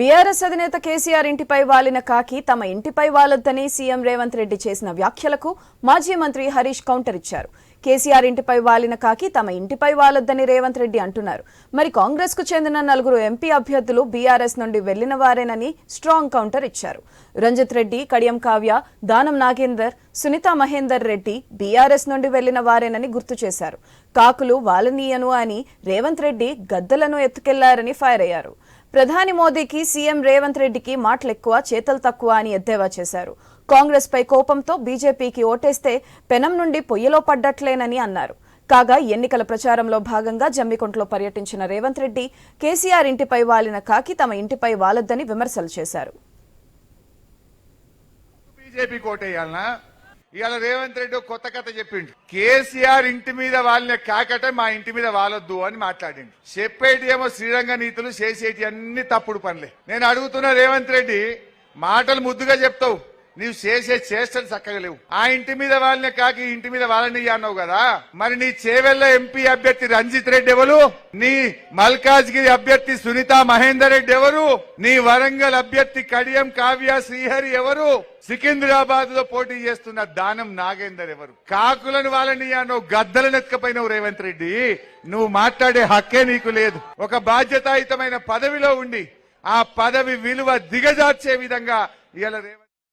BRS అధినేత కేసీఆర్ ఇంటిపై వాలిన కాకి తమ ఇంటిపై వాలొద్దని సీఎం రేవంత్ రెడ్డి చేసిన వ్యాఖ్యలకు మాజీ మంత్రి హరీష్ కౌంటర్ ఇచ్చారు. కేసీఆర్ ఇంటిపై వాలిన కాకి తమ ఇంటిపై వాలొద్దని రేవంత్ రెడ్డి అంటున్నారు. మరి కాంగ్రెస్కు చెందిన నలుగురు ఎంపీ అభ్యర్థులు బీఆర్ఎస్ నుండి వెళ్ళిన వారేనని స్ట్రాంగ్ కౌంటర్ ఇచ్చారు. రంజిత్ రెడ్డి కడియం కావ్య దానం నాగేందర్ సునీత మహేందర్ రెడ్డి బీఆర్ఎస్ నుండి వెళ్ళిన వారేనని గుర్తు చేశారు. కాకులు వాలనీయను అని రేవంత్ రెడ్డి గద్దలను ఎత్తుకెళ్ళారని ఫైర్ అయ్యారు. ప్రధాని మోదీకి సీఎం రేవంత్ రెడ్డికి మాటలెక్కువ చేతలు తక్కువ అని ఎద్దేవా చేశారు. కాంగ్రెస్ పై కోపంతో బీజేపీకి ఓటేస్తే పెనం నుండి పొయ్యిలో పడ్డట్లేనని అన్నారు. కాగా ఎన్నికల ప్రచారంలో భాగంగా జమ్మికుంటలో పర్యటించిన రేవంత్ రెడ్డి కేసీఆర్ ఇంటిపై వాలిన కాకి తమ ఇంటిపై వాలొద్దని విమర్శలు చేశారు. బీజేపీ ఇవాళ రేవంత్ రెడ్డి కొత్త కథ చెప్పిండు. కేసీఆర్ ఇంటి మీద వాళ్ళని కాకట మా ఇంటి మీద వాలొద్దు అని మాట్లాడిండు. చెప్పేటి ఏమో శ్రీరంగ నీతులు చేసేటి అన్ని తప్పుడు పనులే. నేను అడుగుతున్న రేవంత్ రెడ్డి మాటలు ముద్దుగా చెప్తావు. నీవు చేసే చేష్టలు చక్కగా లేవు. ఆ ఇంటి మీద వాళ్ళని కాకి ఇంటి మీద వాళ్ళని అన్నావు కదా? మరి నీ చేవెళ్ళ ఎంపీ అభ్యర్థి రంజిత్ రెడ్డి ఎవరు? నీ మల్కాజ్గిరి అభ్యర్థి సునీత మహేందర్ రెడ్డి ఎవరు? నీ వరంగల్ అభ్యర్థి కడియం కావ్య శ్రీహరి ఎవరు? సికింద్రాబాద్లో పోటీ చేస్తున్న దానం నాగేందర్ ఎవరు? కాకులను వాళ్ళని అన్నావు గద్దలను ఎత్తుకపోయినావు రేవంత్ రెడ్డి. నువ్వు మాట్లాడే హక్కే నీకు లేదు. ఒక బాధ్యతాయుతమైన పదవిలో ఉండి ఆ పదవి విలువ దిగజార్చే విధంగా ఇలా రేవంత్